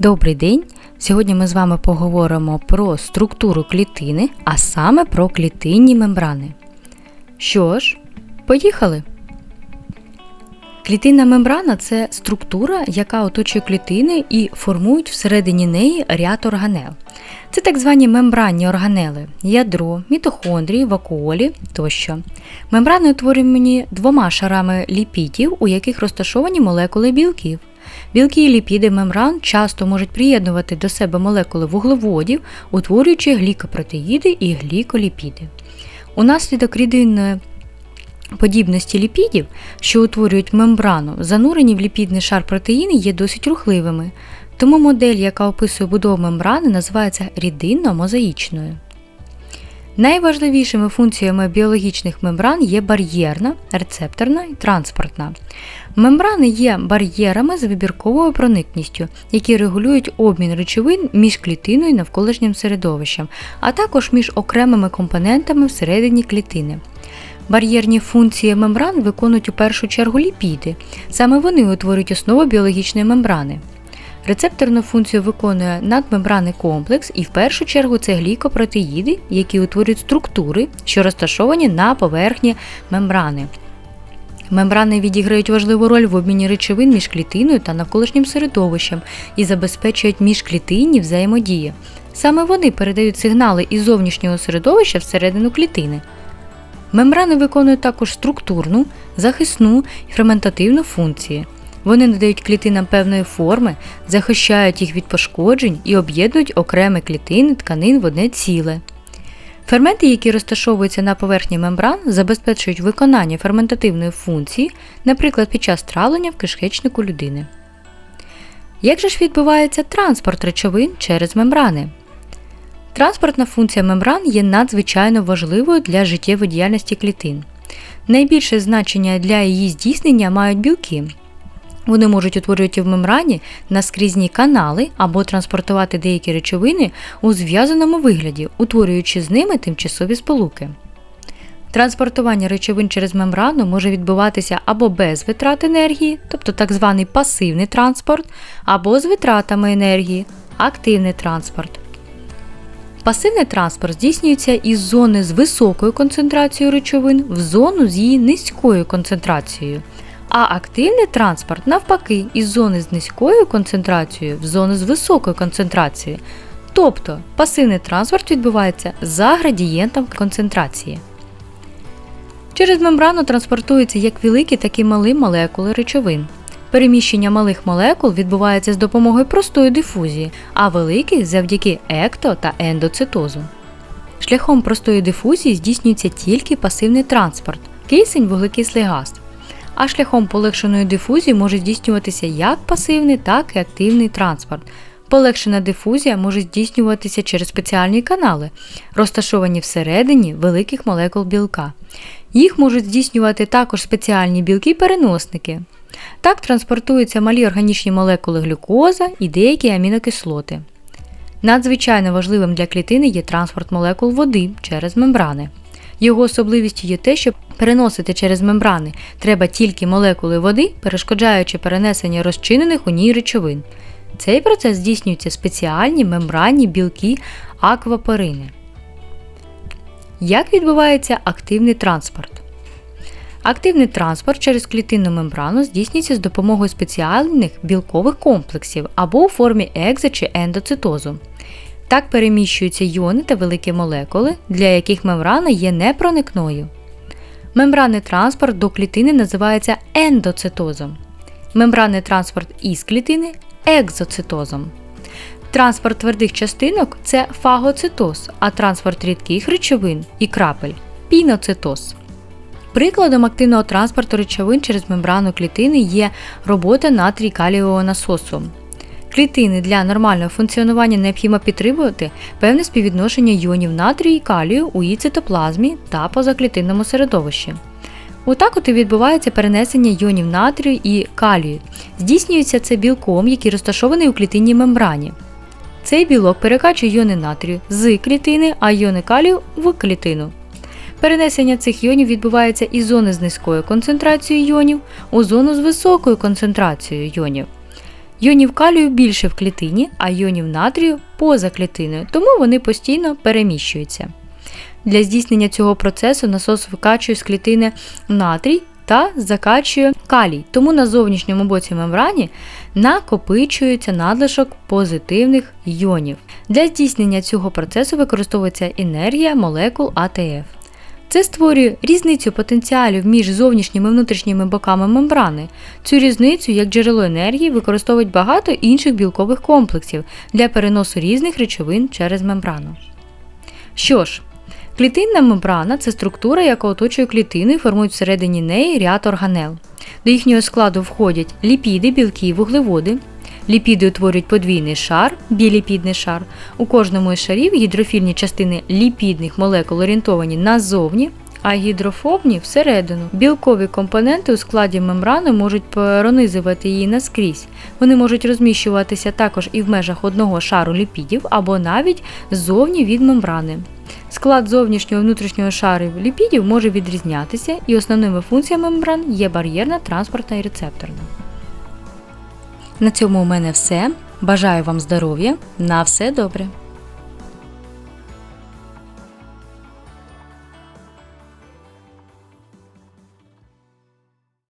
Добрий день! Сьогодні ми з вами поговоримо про структуру клітини, а саме про клітинні мембрани. Що ж, поїхали! Клітинна мембрана це структура, яка оточує клітини і формують всередині неї ряд органел. Це так звані мембранні органели ядро, мітохондрії, вакуолі тощо. Мембрани утворені двома шарами ліпідів, у яких розташовані молекули білків. Білки і ліпіди мембран часто можуть приєднувати до себе молекули вуглеводів, утворюючи глікопротеїди і гліколіпіди. Унаслідок рідинної подібності ліпідів, що утворюють мембрану, занурені в ліпідний шар протеїни є досить рухливими, тому модель, яка описує будову мембрани, називається рідинно-мозаїчною. Найважливішими функціями біологічних мембран є бар'єрна, рецепторна і транспортна. Мембрани є бар'єрами з вибірковою проникністю, які регулюють обмін речовин між клітиною і навколишнім середовищем, а також між окремими компонентами всередині клітини. Бар'єрні функції мембран виконують у першу чергу ліпіди. Саме вони утворюють основу біологічної мембрани. Рецепторну функцію виконує надмембранний комплекс, і в першу чергу це глікопротеїди, які утворюють структури, що розташовані на поверхні мембрани. Мембрани відіграють важливу роль в обміні речовин між клітиною та навколишнім середовищем і забезпечують міжклітинні взаємодії. Саме вони передають сигнали із зовнішнього середовища всередину клітини. Мембрани виконують також структурну, захисну і ферментативну функції. Вони надають клітинам певної форми, захищають їх від пошкоджень і об'єднують окремі клітини тканин в одне ціле. Ферменти, які розташовуються на поверхні мембран, забезпечують виконання ферментативної функції, наприклад, під час травлення в кишечнику людини. Як же ж відбувається транспорт речовин через мембрани? Транспортна функція мембран є надзвичайно важливою для життєвої діяльності клітин. Найбільше значення для її здійснення мають білки. Вони можуть утворювати в мембрані наскрізні канали або транспортувати деякі речовини у зв'язаному вигляді, утворюючи з ними тимчасові сполуки. Транспортування речовин через мембрану може відбуватися або без витрат енергії, тобто так званий пасивний транспорт, або з витратами енергії активний транспорт. Пасивний транспорт здійснюється із зони з високою концентрацією речовин в зону з її низькою концентрацією. А активний транспорт, навпаки, із зони з низькою концентрацією в зону з високою концентрацією. Тобто пасивний транспорт відбувається за градієнтом концентрації. Через мембрану транспортуються як великі, так і малі молекули речовин. Переміщення малих молекул відбувається з допомогою простої дифузії, а великих завдяки екто та ендоцитозу. Шляхом простої дифузії здійснюється тільки пасивний транспорт, кисень вуглекислий газ. А шляхом полегшеної дифузії може здійснюватися як пасивний, так і активний транспорт. Полегшена дифузія може здійснюватися через спеціальні канали, розташовані всередині великих молекул білка. Їх можуть здійснювати також спеціальні білки-переносники. Так транспортуються малі органічні молекули глюкоза і деякі амінокислоти. Надзвичайно важливим для клітини є транспорт молекул води через мембрани. Його особливістю є те, що переносити через мембрани треба тільки молекули води, перешкоджаючи перенесення розчинених у ній речовин. Цей процес здійснюються спеціальні мембранні білки аквапорини. Як відбувається активний транспорт? Активний транспорт через клітинну мембрану здійснюється з допомогою спеціальних білкових комплексів або у формі екзо чи ендоцитозу. Так переміщуються йони та великі молекули, для яких мембрана є непроникною. Мембранний транспорт до клітини називається ендоцитозом. Мембранний транспорт із клітини екзоцитозом. Транспорт твердих частинок це фагоцитоз, а транспорт рідких речовин і крапель піноцитоз. Прикладом активного транспорту речовин через мембрану клітини є робота натрій калієвого насосу. Клітини для нормального функціонування необхідно підтримувати певне співвідношення йонів натрію і калію у її цитоплазмі та позаклітинному середовищі. Отак от і відбувається перенесення йонів натрію і калію. Здійснюється це білком, який розташований у клітинній мембрані. Цей білок перекачує йони натрію з клітини, а йони калію в клітину. Перенесення цих йонів відбувається із зони з низькою концентрацією йонів у зону з високою концентрацією йонів. Йонів калію більше в клітині, а йонів натрію поза клітиною, тому вони постійно переміщуються. Для здійснення цього процесу насос викачує з клітини натрій та закачує калій, тому на зовнішньому боці мембрані накопичується надлишок позитивних йонів. Для здійснення цього процесу використовується енергія молекул АТФ. Це створює різницю потенціалів між зовнішніми і внутрішніми боками мембрани. Цю різницю як джерело енергії використовують багато інших білкових комплексів для переносу різних речовин через мембрану. Що ж, клітинна мембрана це структура, яка оточує клітину і формують всередині неї ряд органел. До їхнього складу входять ліпіди, білки і вуглеводи. Ліпіди утворюють подвійний шар, біліпідний шар. У кожному із шарів гідрофільні частини ліпідних молекул орієнтовані назовні, а гідрофобні всередину. Білкові компоненти у складі мембрани можуть пронизувати її наскрізь. Вони можуть розміщуватися також і в межах одного шару ліпідів або навіть ззовні від мембрани. Склад зовнішнього і внутрішнього шарів ліпідів може відрізнятися, і основними функціями мембран є бар'єрна, транспортна і рецепторна. На цьому у мене все. Бажаю вам здоров'я. На все добре!